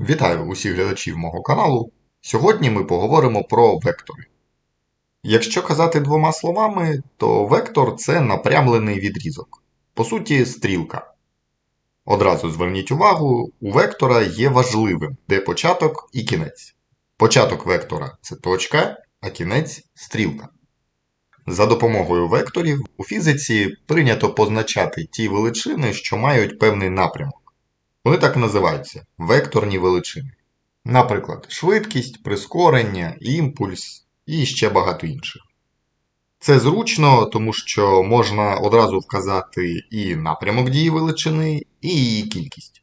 Вітаю усіх глядачів мого каналу. Сьогодні ми поговоримо про вектори. Якщо казати двома словами, то вектор це напрямлений відрізок. По суті, стрілка. Одразу зверніть увагу, у вектора є важливим, де початок і кінець. Початок вектора це точка, а кінець стрілка. За допомогою векторів у фізиці прийнято позначати ті величини, що мають певний напрямок. Вони так і називаються векторні величини. Наприклад, швидкість, прискорення, імпульс і ще багато інших. Це зручно, тому що можна одразу вказати і напрямок дії величини, і її кількість.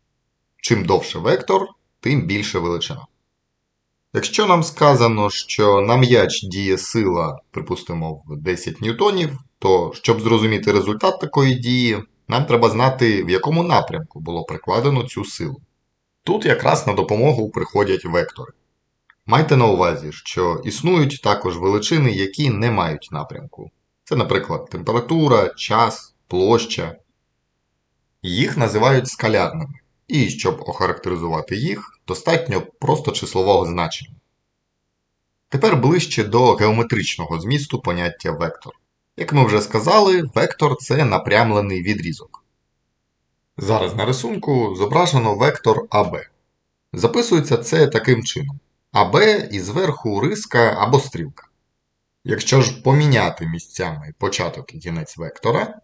Чим довше вектор, тим більше величина. Якщо нам сказано, що на м'яч діє сила, припустимо, в 10 ньютонів, то щоб зрозуміти результат такої дії, нам треба знати, в якому напрямку було прикладено цю силу. Тут якраз на допомогу приходять вектори. Майте на увазі, що існують також величини, які не мають напрямку. Це, наприклад, температура, час, площа. Їх називають скалярними, і щоб охарактеризувати їх, достатньо просто числового значення. Тепер ближче до геометричного змісту поняття вектор. Як ми вже сказали, вектор це напрямлений відрізок. Зараз на рисунку зображено вектор АБ. Записується це таким чином: АБ і зверху риска або стрілка. Якщо ж поміняти місцями початок і кінець вектора,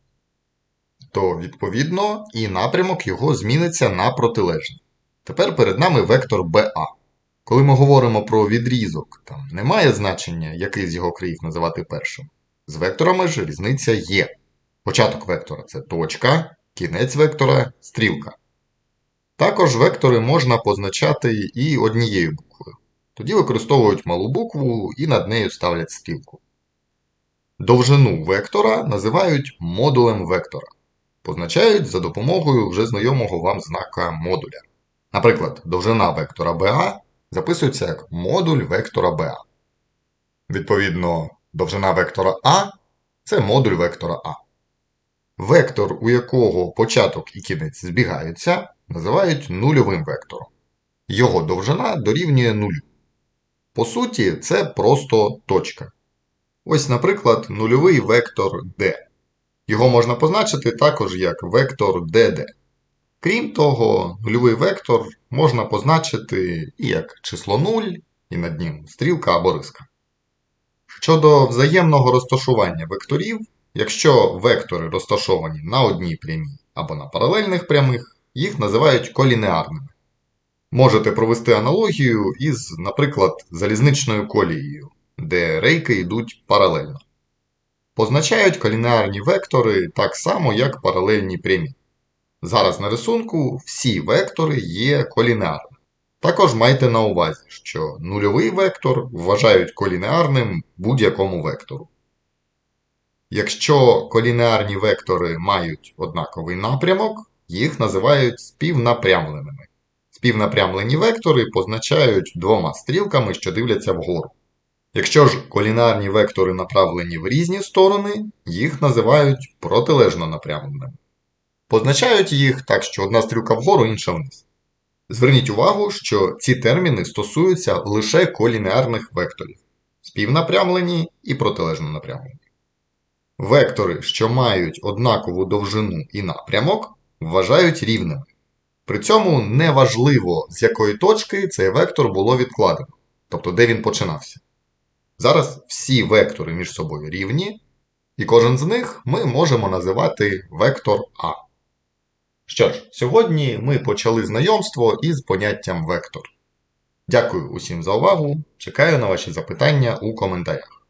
то відповідно і напрямок його зміниться на протилежний. Тепер перед нами вектор БА. Коли ми говоримо про відрізок, там немає значення, який з його країв називати першим. З векторами ж різниця є. Початок вектора це точка, кінець вектора стрілка. Також вектори можна позначати і однією буквою. Тоді використовують малу букву і над нею ставлять стрілку. Довжину вектора називають модулем вектора. Позначають за допомогою вже знайомого вам знака модуля. Наприклад, довжина вектора BA записується як модуль вектора BA. Відповідно, довжина вектора А це модуль вектора А. Вектор, у якого початок і кінець збігаються, називають нульовим вектором. Його довжина дорівнює нулю. По суті, це просто точка. Ось, наприклад, нульовий вектор D. Його можна позначити також як вектор DD. Крім того, нульовий вектор можна позначити і як число 0, і над ним стрілка або риска. Щодо взаємного розташування векторів, якщо вектори розташовані на одній прямій або на паралельних прямих, їх називають колінеарними. Можете провести аналогію із, наприклад, залізничною колією, де рейки йдуть паралельно. Позначають колінеарні вектори так само, як паралельні прямі. Зараз на рисунку всі вектори є колінеарними. Також майте на увазі, що нульовий вектор вважають колінеарним будь-якому вектору. Якщо колінеарні вектори мають однаковий напрямок, їх називають співнапрямленими. Співнапрямлені вектори позначають двома стрілками, що дивляться вгору. Якщо ж колінарні вектори направлені в різні сторони, їх називають протилежно напрямленими. Позначають їх так, що одна стрілка вгору, інша вниз. Зверніть увагу, що ці терміни стосуються лише колінеарних векторів співнапрямлені і протилежно напрямлені. Вектори, що мають однакову довжину і напрямок, вважають рівними. При цьому неважливо, з якої точки цей вектор було відкладено, тобто де він починався. Зараз всі вектори між собою рівні, і кожен з них ми можемо називати вектор А. Що ж, сьогодні ми почали знайомство із поняттям вектор. Дякую усім за увагу. Чекаю на ваші запитання у коментарях.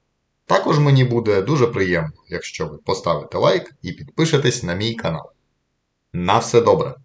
Також мені буде дуже приємно, якщо ви поставите лайк і підпишетесь на мій канал. На все добре!